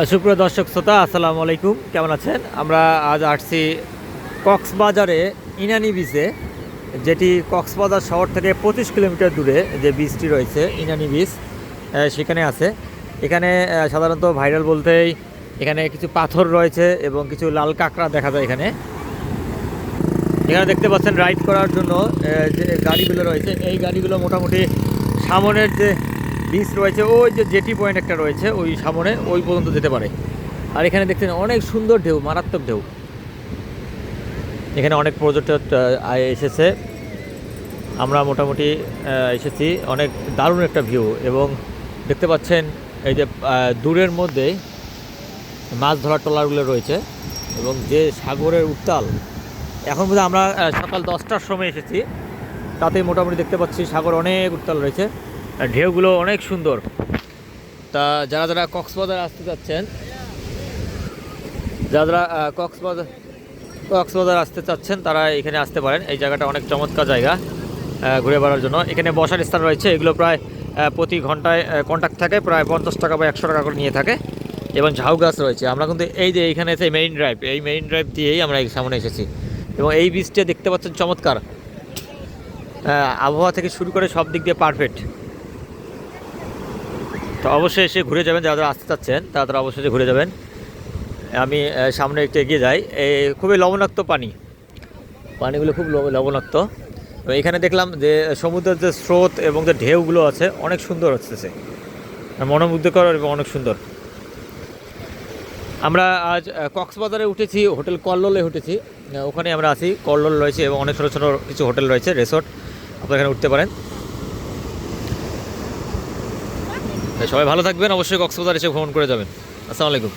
সুপ্রিয় দর্শক শ্রোতা, আসসালামু আলাইকুম। কেমন আছেন? আমরা আজ আসছি কক্সবাজারে ইনানি বিচে, যেটি কক্সবাজার শহর থেকে পঁচিশ কিলোমিটার দূরে যে বীজটি রয়েছে, ইনানি বীজ সেখানে আছে। এখানে সাধারণত ভাইরাল বলতেই এখানে কিছু পাথর রয়েছে এবং কিছু লাল কাঁকড়া দেখা যায় এখানে। এখানে দেখতে পাচ্ছেন, রাইড করার জন্য যে গাড়িগুলো রয়েছে, এই গাড়িগুলো মোটামুটি সামনের যে বিচ রয়েছে, ওই যে জেটি পয়েন্ট একটা রয়েছে, ওই সামনে, ওই পর্যন্ত যেতে পারে। আর এখানে দেখছেন অনেক সুন্দর ঢেউ, মারাত্মক ঢেউ। এখানে অনেক পর্যটক এসেছে। আমরা মোটামুটি এসেছি, অনেক দারুণ একটা ভিউ এবং দেখতে পাচ্ছেন, এই যে দূরের মধ্যে মাছ ধরার ট্রলারগুলো রয়েছে এবং যে সাগরের উত্তাল। এখন বোধহয় আমরা সকাল দশটার সময় এসেছি। তাতে মোটামুটি দেখতে পাচ্ছি, সাগর অনেক উত্তাল রয়েছে। ঢেউগুলো অনেক সুন্দর। তা যারা যারা কক্সবাজার আসতে চাচ্ছেন, যারা যারা কক্সবাজার কক্সবাজার আসতে চাচ্ছেন, তারা এখানে আসতে পারেন। এই জায়গাটা অনেক চমৎকার জায়গা ঘুরে বেড়ার জন্য। এখানে বসার স্থান রয়েছে। এগুলো প্রায় প্রতি ঘন্টায় কন্ট্যাক্ট থাকে। প্রায় পঞ্চাশ টাকা বা একশো টাকা করে নিয়ে থাকে। এবং ঝাউ গাছ রয়েছে। আমরা কিন্তু এই যে এইখানে আছে মেইন ড্রাইভ, এই মেইন ড্রাইভ দিয়েই আমরা সামনে এসেছি। এবং এই বীজটা দেখতে পাচ্ছেন চমৎকার। আবহাওয়া থেকে শুরু করে সব দিক দিয়ে পারফেক্ট তো অবশ্যই এসে ঘুরে যাবেন, যারা আসতে চাচ্ছেন, তারা অবশ্যই এসে ঘুরে যাবেন। আমি সামনে একটু এগিয়ে যাই। এই খুবই লবণাক্ত পানি। পানিগুলো খুব লব- লবণাক্ত। এখানে দেখলাম যে, সমুদ্রের যে স্রোত এবং যে ঢেউগুলো আছে, অনেক সুন্দর হচ্ছে। মনোমুগ্ধকর এবং অনেক সুন্দর। আমরা আজ কক্সবাজারে উঠেছি, হোটেল কল্লোলে উঠেছি। ওখানে আমরা আছি, কল্লোল রয়েছে এবং অনেক ছোটো ছোটো কিছু হোটেল রয়েছে, রিসোর্ট। আপনারা এখানে উঠতে পারেন। সবাই ভালো থাকবেন। অবশ্যই কক্সবাজার এসে ভ্রমণ করে যাবেন। আসসালামু আলাইকুম।